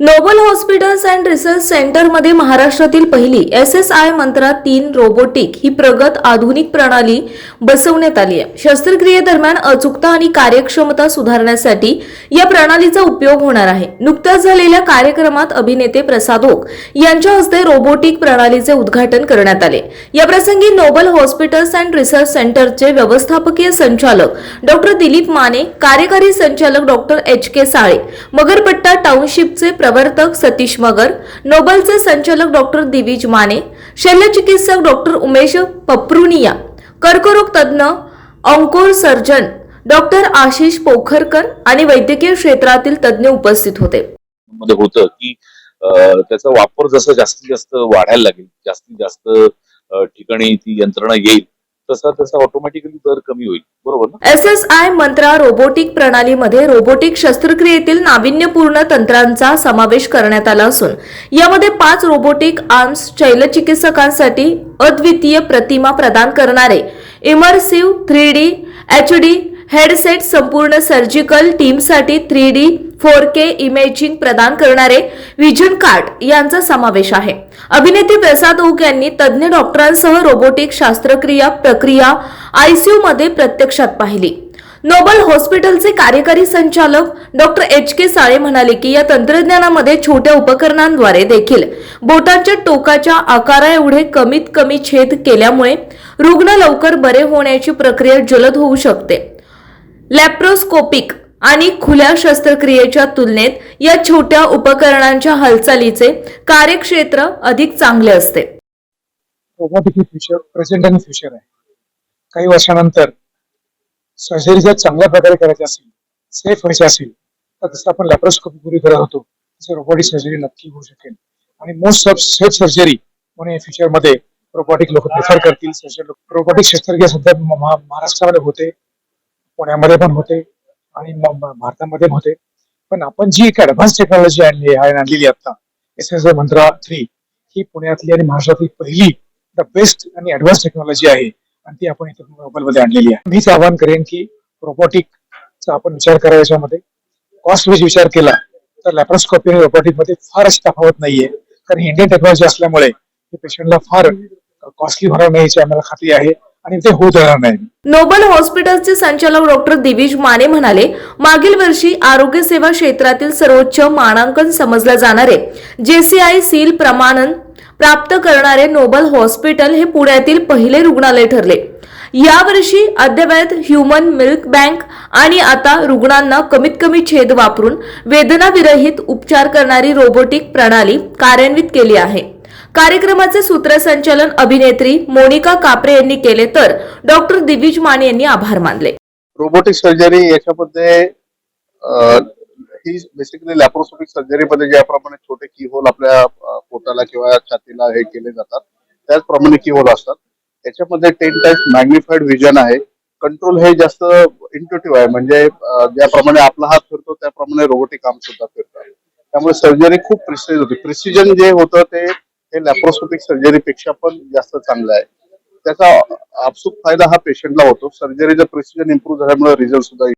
Nobel hospitals and research सेंटरमध्ये महाराष्ट्रातील पहिली एस एस आय मंत्रा तीन रोबोटिक ही प्रगत आधुनिक प्रणाली बसवण्यात आली आहे. शस्त्रक्रियेदरम्यान अचूकता आणि कार्यक्षमता सुधारण्यासाठी या प्रणालीचा उपयोग होणार आहे. नुकत्याच झालेल्या कार्यक्रमात अभिनेते प्रसाद ओक यांच्या हस्ते रोबोटिक प्रणालीचे उद्घाटन करण्यात आले. याप्रसंगी नोबल हॉस्पिटल्स अँड रिसर्च सेंटरचे व्यवस्थापकीय संचालक डॉक्टर दिलीप माने कार्यकारी संचालक doctor H K Sale Magarpatta टाउनशिपचे प्रवर्तक सतीश मगर नोबलचे संचालक डॉक्टर दिवीज माने शल्यचिकित्सक डॉक्टर उमेश पप्रुनिया कर्करोग तज्ज्ञ onco surgeon doctor Ashish Pokharkar आणि वैद्यकीय क्षेत्रातील तज्ज्ञ उपस्थित होते. मध्ये होतं की त्याचा वापर जसं जास्तीत जास्त वाढायला लागेल जास्तीत जास्त ठिकाणी ती यंत्रणा येईल तसा तसा ऑटोमॅटिकली दर कमी होईल. बरोबर S S I Mantra robotic प्रणालीमध्ये रोबोटिक शस्त्रक्रियेतील नाविन्यपूर्ण तंत्रांचा समावेश करण्यात आला असून यामध्ये पाच रोबोटिक आर्म्स शैलचिकित्सकांसाठी अद्वितीय प्रतिमा प्रदान करणारे immersive three D H D headset संपूर्ण surgical टीमसाठी three D four K imaging प्रदान करणारे विजन कार्ड यांचा समावेश आहे. अभिनेते प्रसाद ओक यांनी तज्ज्ञ डॉक्टरांसह रोबोटिक शास्त्रक्रिया प्रक्रिया आयसीयू मध्ये प्रत्यक्षात पाहिली. नोबल हॉस्पिटलचे कार्यकारी संचालक डॉक्टर एच के साळे म्हणाले की या तंत्रज्ञानामध्ये छोट्या उपकरणांद्वारे देखील बोटांच्या टोकाच्या आकारा एवढे कमीत कमी छेद केल्यामुळे रुग्ण लवकर बरे होण्याची प्रक्रिया जलद होऊ शकते. लॅप्रोस्कोपिक आणि खुल्या शस्त्रक्रियेच्या तुलनेत या छोट्या उपकरणांच्या हालचालीचे कार्यक्षेत्र अधिक चांगले असते. रोबोटिक फ्युचर प्रेझेंट आणि फ्युचर आहे. काही वर्षानंतर सर्जरी जर चांगल्या प्रकारे करायची असेल सेफ व्हायची असेल तर जसं आपण लॅप्रोस्कोपी पूर्वी करत होतो. तसं रोबोटिक सर्जरी नक्की होऊ शकेल. आणि मोस्ट ऑफ सेफ सर्जरी म्हणून फ्युचरमध्ये रोबोटिक लोक प्रेफर करतील. सर्जरी रोबोटिक शस्त्रक्रिया सध्या महाराष्ट्रामध्ये होते. पुण्यामध्ये पण होते आणि भारतामध्ये पण होते. पण आपण जी एक ऍडव्हान्स टेक्नॉलॉजी आणली आहे आणलेली आता एस एस मंत्रा थ्री ही पुण्यातली आणि महाराष्ट्रातली पहिली द बेस्ट आणि ऍडव्हान्स टेक्नॉलॉजी आहे. आणि ती आपण इथे मोबाईलमध्ये आणलेली आहे. मीच आवाहन करेन की रोबोटिकचा आपण विचार करा याच्यामध्ये. कॉस्ट वेज विचार केला तर लॅप्रोस्कोपी आणि रोबोटिकमध्ये फार अशी तफावत नाहीये. कारण इंडियन टेक्नॉलॉजी असल्यामुळे हे पेशंटला फार कॉस्टली भराव नाही याची आम्हाला खात्री आहे. आणि ते होत नाही. नोबल हॉस्पिटलचे संचालक डॉक्टर दिविज माने म्हणाले मागील वर्षी आरोग्य सेवा क्षेत्रातील सर्वोच्च मानांकन समजले जाणारे जेसीआय सील प्रमाणन प्राप्त करणारे नोबल हॉस्पिटल हे पुण्यातील पहिले रुग्णालय ठरले. यावर्षी अद्यवत ह्युमन मिल्क बँक आणि आता रुग्णांना कमीत कमी छेद वापरून वेदनाविरहित उपचार करणारी रोबोटिक प्रणाली कार्यान्वित केली आहे. कार्यक्रमाचे सूत्रसंचालन अभिनेत्री मोनिका कापरे यांनी केले तर डॉक्टर दिविज माने यांनी आभार मानले. रोबोटिक सर्जरी याच्यामध्ये ही बेसिकली लॅप्रोस्कोपिक सर्जरीमध्ये ज्याप्रमाणे छोटे की होल आपल्या पोटाला किंवा छातीला हे केले जातात त्याचप्रमाणे की होल असतात. त्याच्यामध्ये टेन टाइम्स मॅग्निफाईड विजन आहे. कंट्रोल हे जास्त इंटुटिव्ह आहे. म्हणजे ज्याप्रमाणे आपला हात फिरतो त्याप्रमाणे रोबोटिक काम सुद्धा फिरतात. त्यामुळे सर्जरी खूप प्रिसिज होती. प्रिसिजन जे होतं ते हे लॅप्रोस्कोपिक सर्जरीपेक्षा पण जास्त चांगलं आहे. त्याचा आपसूक फायदा हा पेशंटला होतो. सर्जरीचं प्रिसिजन इम्प्रूव्ह झाल्यामुळे रिझल्ट सुद्धा